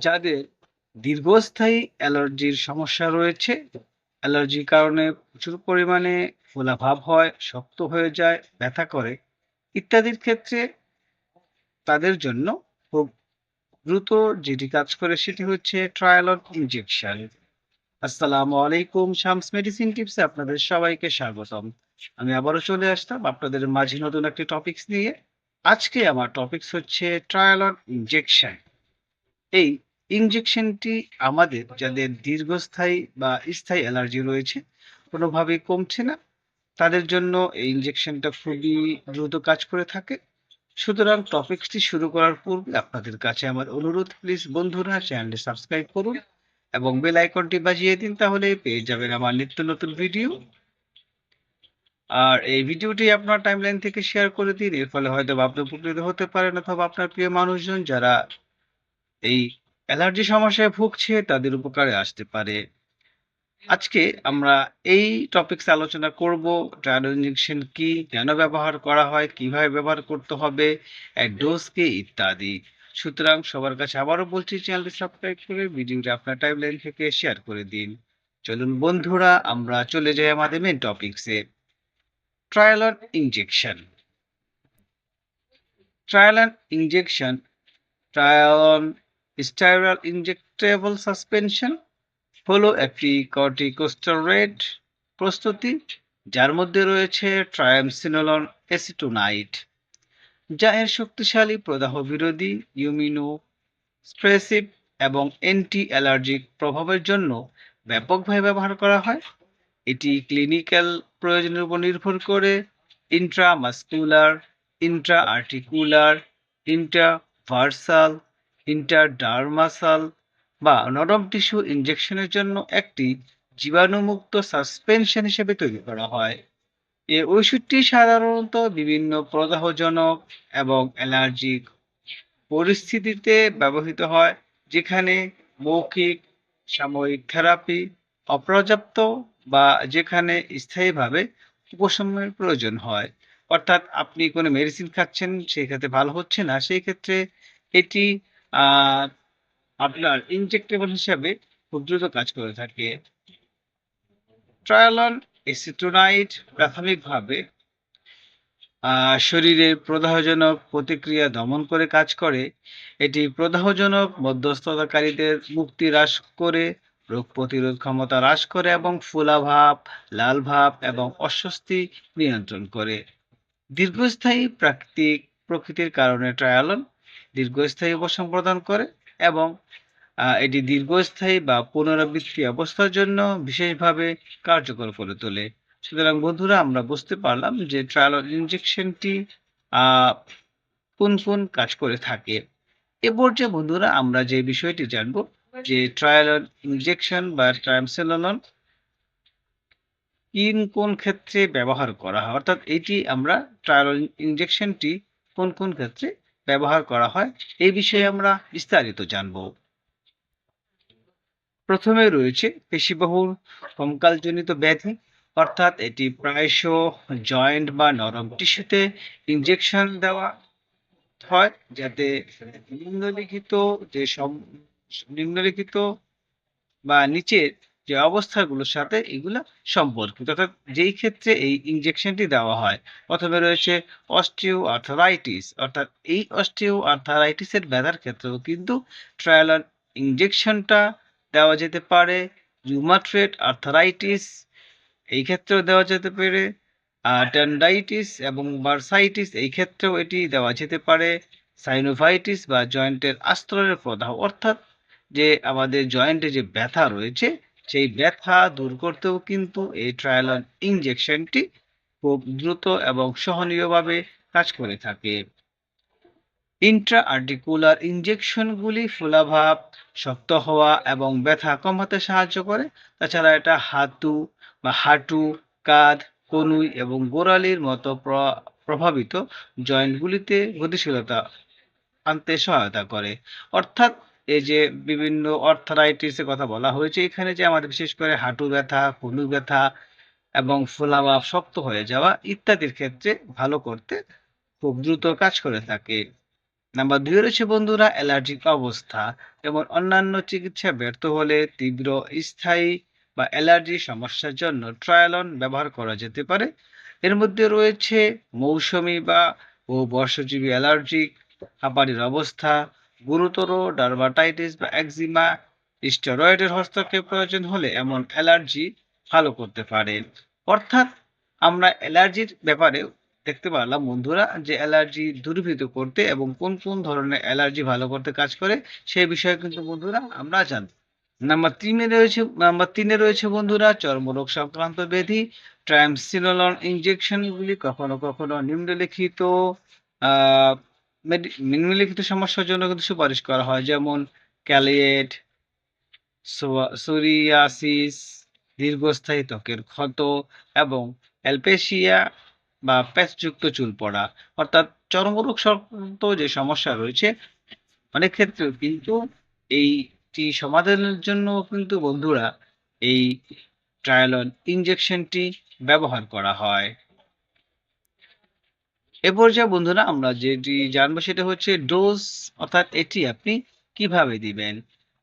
যাদের দীর্ঘস্থায়ী অ্যালার্জির সমস্যা রয়েছে, অ্যালার্জির কারণে প্রচুর পরিমাণে ফোলাভাব হয়, শক্ত হয়ে যায়, ব্যথা করে ইত্যাদির ক্ষেত্রে তাদের জন্য খুব দ্রুত যেটি কাজ করে সেটি হচ্ছে ট্রায়ালন ইনজেকশন আসসালামু আলাইকুম, শামস মেডিসিন টিপসে আপনাদের সবাইকে স্বাগতম। আমি আবারও চলে আসতাম আপনাদের মাঝে নতুন একটি টপিকস নিয়ে। আজকে আমার টপিকস হচ্ছে ট্রায়ালন ইনজেকশন এই ইনজেকশনটি আমাদের যাদের দীর্ঘস্থায়ী বা স্থায়ী অ্যালার্জি রয়েছে কোনোভাবেই কমছে না। তাদের জন্য এই ইনজেকশনটা খুবই দ্রুত কাজ করে থাকে। সুতরাং টপিকসটি শুরু করার পূর্বে আপনাদের কাছে আমার অনুরোধ প্লিজ বন্ধুরা চ্যানেলটি সাবস্ক্রাইব করুন এবং বেল আইকনটি বাজিয়ে দিন, তাহলে পেয়ে যাবেন আমার নিত্য নতুন ভিডিও আর এই ভিডিওটি আপনার টাইমলাইন থেকে শেয়ার করে দিন, এর ফলে হয়তো আপনি উপকৃত হতে পারেন অথবা আপনার প্রিয় মানুষজন যারা এই অ্যালার্জি সমস্যায় ভুগছে, তাদের উপকারে আসতে পারে। আজকে আমরা এই টপিকস আলোচনা করব ট্রায়াল ইঞ্জেকশন কি, কেন ব্যবহার করা হয়, কীভাবে ব্যবহার করতে হবে ডোজ কি, ইত্যাদি। সুতরাং সবার কাছে আবারও বলছি চ্যানেলটি সাবস্ক্রাইব করে ভিডিওটি আপনার টাইমলাইন থেকে শেয়ার করে দিন। চলুন বন্ধুরা, আমরা চলে যাই আমাদের main টপিকসে trial injection trial injection trial স্টাইরাল injectable suspension হলো একটি কর্টিকোস্টেরয়েড প্রস্তুতি, যার মধ্যে রয়েছে ট্রায়ামসিনোলন এসিটোনাইট যা এর শক্তিশালী প্রদাহ বিরোধী ইউমিনো স্প্রেসিভ এবং অ্যান্টি অ্যালার্জিক প্রভাবের জন্য ব্যাপকভাবে ব্যবহার করা হয়। এটি ক্লিনিক্যাল প্রয়োজনের উপর নির্ভর করে intramuscular intra articular intrabursal intradermal বা নরম টিস্যু ইনজেকশনের জন্য একটি জীবাণুমুক্ত সাসপেনশন হিসেবে তৈরি করা হয়। এর ওষুধটি সাধারণত বিভিন্ন প্রদাহজনক এবং অ্যালার্জিক পরিস্থিতিতে ব্যবহৃত হয়, যেখানে মৌখিক, সাময়িক থেরাপি অপর্যাপ্ত বা যেখানে স্থায়ীভাবে উপশমের প্রয়োজন হয়। অর্থাৎ আপনি কোনো মেডিসিন খাচ্ছেন, সেই ক্ষেত্রে ভালো হচ্ছে না, সেই ক্ষেত্রে এটি আপনার ইনজেক্টেবল হিসাবে খুব দ্রুত কাজ করে থাকে। ট্রায়ালন এসিটোনাইট প্রাথমিকভাবে শরীরের প্রদাহজনক প্রতিক্রিয়া দমন করে কাজ করে। এটি প্রদাহজনক মধ্যস্থতাকারীদের মুক্তি হ্রাস করে, রোগ প্রতিরোধ ক্ষমতা হ্রাস করে এবং ফোলাভাব লাল ভাব এবং অস্বস্তি নিয়ন্ত্রণ করে। দীর্ঘস্থায়ী প্রাকৃতিক প্রকৃতির কারণে ট্রায়ালন দীর্ঘস্থায়ী উপশম প্রদান করে এবং এটি দীর্ঘস্থায়ী বা পুনরাবৃত্তি অবস্থার জন্য বিশেষভাবে কার্যকর করে তোলে। সুতরাং বন্ধুরা, আমরা বুঝতে পারলাম যে ট্রায়াল ইনজেকশনটি কোন কোন কাজ করে থাকে। এ পর্যায়ে বন্ধুরা, আমরা যে বিষয়টি জানব যে ট্রায়াল ইনজেকশন বা ট্রায়ামসেলন কোন কোন ক্ষেত্রে ব্যবহার করা হয়, অর্থাৎ এটি আমরা ট্রায়াল ইনজেকশনটি কোন কোন ক্ষেত্রে ব্যবহার করা হয়, এই বিষয়ে আমরা বিস্তারিত জানব। প্রথমে রয়েছে পেশিবহুল কঙ্কালজনিত ব্যাধি, অর্থাৎ এটি প্রায়শ জয়েন্ট বা নরম টিস্যুতে ইঞ্জেকশন দেওয়া হয়, যাতে নিম্নলিখিত যে নিম্নলিখিত বা নিচের যে অবস্থাগুলোর সাথে এগুলা সম্পর্কিত। অর্থাৎ যেই ক্ষেত্রে এই ইনজেকশনটি দেওয়া হয়, প্রথমে রয়েছে অস্টিও আর্থারাইটিস অর্থাৎ এই অস্টিও আর্থারাইটিসের ব্যথার ক্ষেত্রেও কিন্তু ট্রায়ালার ইনজেকশনটা দেওয়া যেতে পারে রিউমাটয়েড আর্থারাইটিস এই ক্ষেত্রেও দেওয়া যেতে পারে টেন্ডাইটিস এবং বার্সাইটিস এই ক্ষেত্রেও এটি দেওয়া যেতে পারে সাইনোভাইটিস বা জয়েন্টের আস্তরের প্রদাহ। অর্থাৎ যে আমাদের জয়েন্টে যে ব্যথা রয়েছে সেই ব্যথা দূর করতেও কিন্তু এই ট্রায়ালন ইনজেকশনটি খুব দ্রুত এবং সহনীয়ভাবে কাজ করে থাকে। ইন্ট্রা আর্টিকুলার ইনজেকশনগুলি ফোলাভাব, শক্ত হওয়া এবং ব্যথা কমাতে সাহায্য করে। তাছাড়া এটা হাতু বা হাঁটু, কাঁধ, কনুই এবং গোড়ালির মতো প্র- প্রভাবিত জয়েন্টগুলিতে গতিশীলতা আনতে সহায়তা করে। অর্থাৎ এই যে বিভিন্ন অর্থারাইটিসের কথা বলা হয়েছে এখানে যে আমাদের বিশেষ করে হাঁটু ব্যথা কনু ব্যথা এবং ফোলাভাব শক্ত হয়ে যাওয়া ইত্যাদির ক্ষেত্রে ভালো করতে খুব দ্রুত কাজ করে থাকে নাম্বার ২ রয়েছে বন্ধুরা অ্যালার্জিক অবস্থা। যেমন অন্যান্য চিকিৎসা ব্যর্থ হলে তীব্র স্থায়ী বা অ্যালার্জি সমস্যার জন্য ট্রায়ালন ব্যবহার করা যেতে পারে। এর মধ্যে রয়েছে মৌসুমী বা ও বর্ষজীবী অ্যালার্জিক, হাঁপানির অবস্থা, গুরুতর ডার্মাটাইটিস বা একজিমা, স্টেরয়েডের হস্তক্ষেপ প্রয়োজন হলে এমন অ্যালার্জি ভালো করতে পারে। অর্থাৎ আমরা অ্যালার্জির ব্যাপারে দেখতে পারলাম বন্ধুরা যে অ্যালার্জি দূরীভূত করতে এবং কোন কোন ধরনের অ্যালার্জি ভালো করতে কাজ করে সেই বিষয়ে কিন্তু বন্ধুরা আমরা জানব নাম্বার তিনে রয়েছে নাম্বার তিনে রয়েছে বন্ধুরা চর্মরোগ সংক্রান্ত ব্যাধি ট্রাইমসিনোলন ইঞ্জেকশনগুলি কখনো কখনো নিম্নলিখিত আহ, নিম্নলিখিত সমস্যার জন্য কিন্তু সুপারিশ করা হয়। যেমন ক্যালিয়েট সোরিয়াসিস, দীর্ঘস্থায়ী ত্বকের ক্ষত এবং অ্যালপেশিয়া বা প্যাচযুক্ত চুল পড়া। অর্থাৎ চর্মরোগ সংক্রান্ত যে সমস্যা রয়েছে, অনেক ক্ষেত্রে কিন্তু এইটি সমাধানের জন্য কিন্তু বন্ধুরা এই ট্রায়ালন ইনজেকশনটি ব্যবহার করা হয়। এ পর্যায়ে বন্ধুরা আমরা যেটি জানব সেটা হচ্ছে ডোজ অর্থাৎ এটি আপনি কীভাবে দিবেন?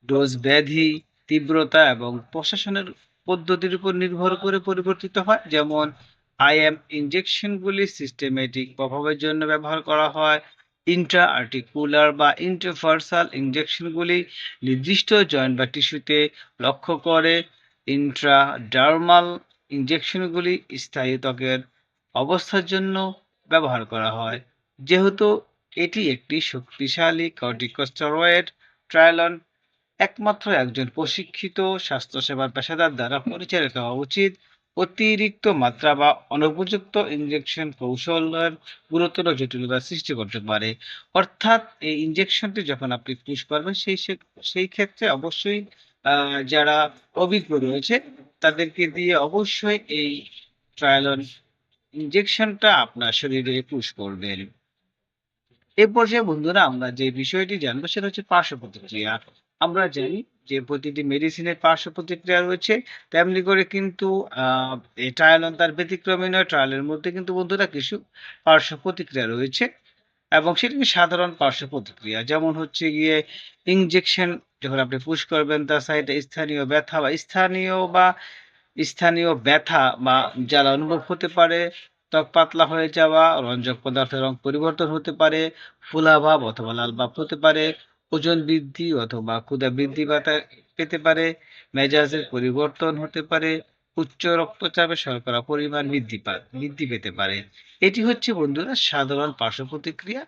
ডোজ ব্যাধি, তীব্রতা এবং প্রশাসনের পদ্ধতির উপর নির্ভর করে পরিবর্তিত হয়। যেমন আইএম ইনজেকশনগুলি সিস্টেমেটিক প্রভাবের জন্য ব্যবহার করা হয়। ইন্ট্রা আর্টিকুলার বা ইন্টারভার্সাল ইনজেকশনগুলি নির্দিষ্ট জয়েন্ট বা টিস্যুতে লক্ষ্য করে। ইন্ট্রাডার্মাল ইনজেকশনগুলি স্থায়ী ত্বকের অবস্থার জন্য ব্যবহার করা হয়। যেহেতু এটি একটি শক্তিশালী কর্টিকোস্টেরয়েড ট্রায়ালন একমাত্র একজন প্রশিক্ষিত স্বাস্থ্যসেবার পেশাদার দ্বারা পরিচালিত হওয়া উচিত। অতিরিক্ত মাত্রা বা অনুপযুক্ত ইনজেকশন কৌশলের গুরুতর জটিলতা সৃষ্টি করতে পারে। অর্থাৎ এই ইনজেকশনটি যখন আপনি পুশ করবেন, সেই সেই ক্ষেত্রে অবশ্যই যারা অভিজ্ঞ রয়েছে, তাদেরকে দিয়ে অবশ্যই এই ট্রায়ালন ইনজেকশনটা আপনার শরীরে পুশ করবেন এ পর্যায়ে বন্ধুরা, আমরা যে বিষয়টি জানব সেটা হচ্ছে পার্শ্ব প্রতিক্রিয়া। আমরা জানি যে প্রতিটি মেডিসিনের পার্শ্ব প্রতিক্রিয়া রয়েছে, তেমনি করে কিন্তু এই ট্রায়ালন তার ব্যতিক্রমী নয় ট্রায়ালের মধ্যে কিন্তু বন্ধুরা কিছু পার্শ্ব প্রতিক্রিয়া রয়েছে এবং সেটি সাধারণ পার্শ্ব প্রতিক্রিয়া। যেমন হচ্ছে গিয়ে ইনজেকশন যখন আপনি পুশ করবেন, তার সাইডে স্থানীয় ব্যথা বা স্থানীয় বা স্থানীয় ব্যথা বা জ্বালা অনুভব হতে পারে, ত্বক পাতলা হয়ে যাওয়া, রঞ্জক পদার্থের রং পরিবর্তন হতে পারে ফুলাভাব অথবা লাল ভাব হতে পারে, ওজন বৃদ্ধি অথবা ক্ষুধা বৃদ্ধি পাতা পারে, মেজাজের পরিবর্তন হতে পারে, উচ্চ রক্তচাপে শর্করা পরিমাণ বৃদ্ধি বৃদ্ধি পেতে পারে। এটি হচ্ছে বন্ধুরা সাধারণ পার্শ্ব প্রতিক্রিয়া।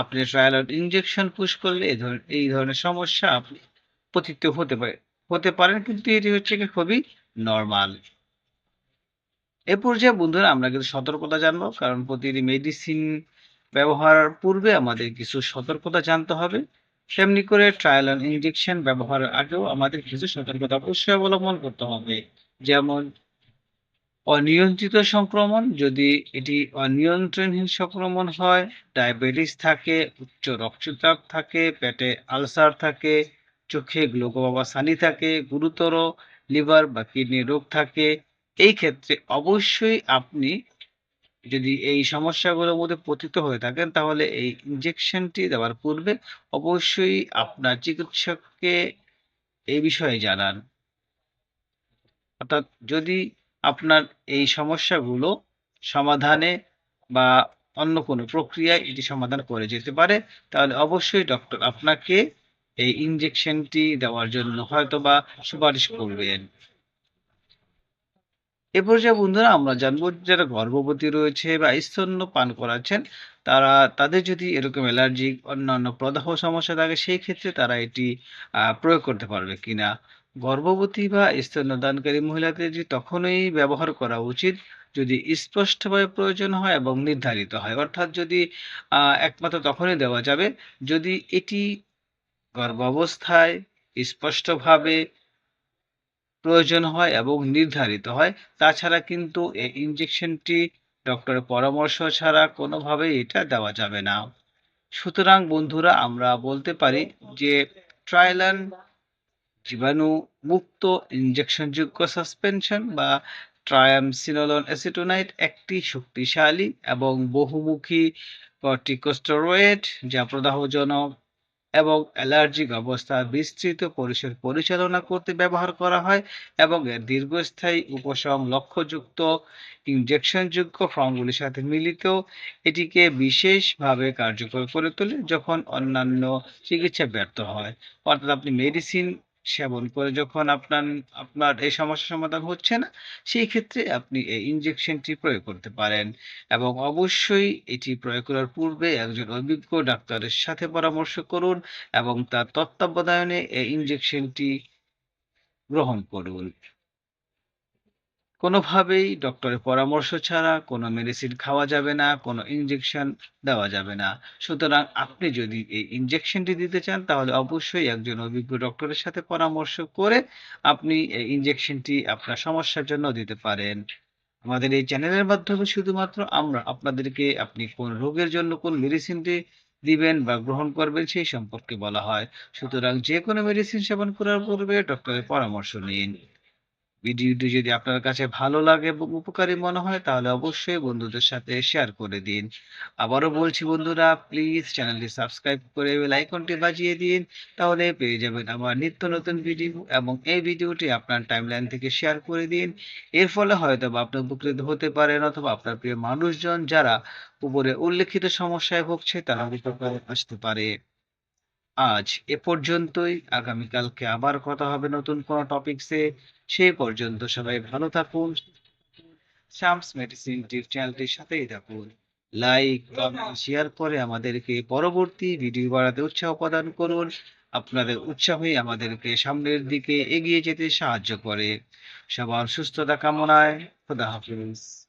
আপনি ট্রায়াল ইনজেকশন পুশ করলে এই ধরনের এই ধরনের সমস্যা আপনি পতিত হতে পারে, হতে পারেন, কিন্তু এটি হচ্ছে খুবই নর্মাল এ পর্যায়ে বন্ধুরা আমরা কিন্তু সতর্কতা জানব, কারণ প্রতিটি মেডিসিন ব্যবহারের পূর্বে আমাদের কিছু সতর্কতা জানতে হবে। তেমনি করে ট্রায়াল অ্যান্ড ইনজেকশন ব্যবহারের আগেও আমাদের কিছু সতর্কতা অবশ্যই অবলম্বন করতে হবে। যেমন, অনিয়ন্ত্রিত সংক্রমণ, যদি এটি অনিয়ন্ত্রণহীন সংক্রমণ হয় ডায়াবেটিস থাকে, উচ্চ রক্তচাপ থাকে, পেটে আলসার থাকে, চোখে গ্লোকোমা বা সানি থাকে, গুরুতর লিভার বা কিডনি রোগ থাকে, এই ক্ষেত্রে অবশ্যই আপনি যদি এই সমস্যাগুলোর মধ্যে পতিত হয়ে থাকেন, তাহলে এই ইনজেকশনটি দেওয়ার পূর্বে অবশ্যই আপনার চিকিৎসককে এই বিষয়ে জানান। অর্থাৎ যদি আপনার এই সমস্যাগুলো সমাধানে বা অন্য কোনো প্রক্রিয়ায় এটি সমাধান করে যেতে পারে, তাহলে অবশ্যই ডক্টর আপনাকে এই ইনজেকশনটি দেওয়ার জন্য হয়তো বা সুপারিশ করবেন। এ পর্যায়ে বন্ধুরা আমরা জানব যারা গর্ভবতী রয়েছে বা স্তন্য পান করাচ্ছেন, তারা, তাদের যদি এরকম অ্যালার্জিক অন্যান্য প্রদাহ সমস্যা থাকে, সেই ক্ষেত্রে তারা এটি প্রয়োগ করতে পারবে কিনা? গর্ভবতী বা স্তন্যদানকারী মহিলাদের যে তখনই ব্যবহার করা উচিত, যদি স্পষ্টভাবে প্রয়োজন হয় এবং নির্ধারিত হয়। অর্থাৎ যদি একমাত্র তখনই দেওয়া যাবে, যদি এটি গর্ভাবস্থায় স্পষ্টভাবে প্রয়োজন হয় এবং নির্ধারিত হয়। তাছাড়া কিন্তু এই ইনজেকশনটি ডক্টরের পরামর্শ ছাড়া কোনোভাবেই এটা দেওয়া যাবে না। সুতরাং বন্ধুরা, আমরা বলতে পারি যে ট্রায়ালান জীবাণু মুক্ত ইনজেকশনযোগ্য সাসপেনশন বা ট্রায়ামসিনোলন অ্যাসিটোনাইট একটি শক্তিশালী এবং বহুমুখী কর্টিকোস্টেরয়েড যা প্রদাহজনক এবং অ্যালার্জিক অবস্থা বিস্তৃত পরিসর পরিচালনা করতে ব্যবহার করা হয় এবং এর দীর্ঘস্থায়ী উপশম লক্ষ্যযুক্ত ইনজেকশনযোগ্য ফর্মগুলির সাথে মিলিত এটিকে বিশেষভাবে কার্যকর করে তোলে যখন অন্যান্য চিকিৎসা ব্যর্থ হয়। অর্থাৎ আপনি মেডিসিন সেবন করে যখন আপনার আপনার এই সমস্যার সমাধান হচ্ছে না, সেই ক্ষেত্রে আপনি এই ইনজেকশনটি প্রয়োগ করতে পারেন। এবং অবশ্যই এটি প্রয়োগ করার পূর্বে একজন অভিজ্ঞ ডাক্তারের সাথে পরামর্শ করুন এবং তার তত্ত্বাবধানে এই ইনজেকশনটি গ্রহণ করুন। কোনোভাবেই ডক্টরের পরামর্শ ছাড়া কোনো মেডিসিন খাওয়া যাবে না, কোনো ইনজেকশন দেওয়া যাবে না। সুতরাং আপনি যদি এই ইনজেকশনটি দিতে চান, তাহলে অবশ্যই একজন অভিজ্ঞ ডক্টরের সাথে পরামর্শ করে আপনি এই ইনজেকশনটি আপনার সমস্যার জন্য দিতে পারেন। আমাদের এই চ্যানেলের মাধ্যমে শুধুমাত্র আমরা আপনাদেরকে আপনি কোন রোগের জন্য কোন মেডিসিনটি দিবেন বা গ্রহণ করবেন সেই সম্পর্কে বলা হয়। সুতরাং যে কোনো মেডিসিন সেবন করার পূর্বে ডক্টরের পরামর্শ নিন। ভিডিওটি যদি আপনার কাছে ভালো লাগে এবং উপকারী মনে হয়, তাহলে অবশ্যই বন্ধুদের সাথে শেয়ার করে দিন। আবারও বলছি বন্ধুরা প্লিজ চ্যানেলটি সাবস্ক্রাইব করে বেল আইকনটি বাজিয়ে দিন, তাহলে পেয়ে যাবেন আমার নিত্য নতুন ভিডিও এবং এই ভিডিওটি আপনার টাইমলাইন থেকে শেয়ার করে দিন। এর ফলে হয়তো বা আপনি উপকৃত হতে পারেন অথবা আপনার প্রিয় মানুষজন যারা উপরে উল্লেখিত সমস্যায় ভুগছে, তারা উপকারে আসতে পারে। আজ এ পর্যন্তই। আগামীকালকে আবার কথা হবে নতুন কোনো টপিকসে সেই পর্যন্ত সবাই ভালো থাকুন। শামস মেডিসিন টিপ চ্যানেলটির সাথেই থাকুন। লাইক কমেন্ট শেয়ার করে আমাদেরকে পরবর্তী ভিডিও বাড়াতে উৎসাহ প্রদান করুন। আপনাদের উৎসাহই আমাদেরকে সামনের দিকে এগিয়ে যেতে সাহায্য করে। সবার সুস্থতা কামনায়, খোদা হাফিজ।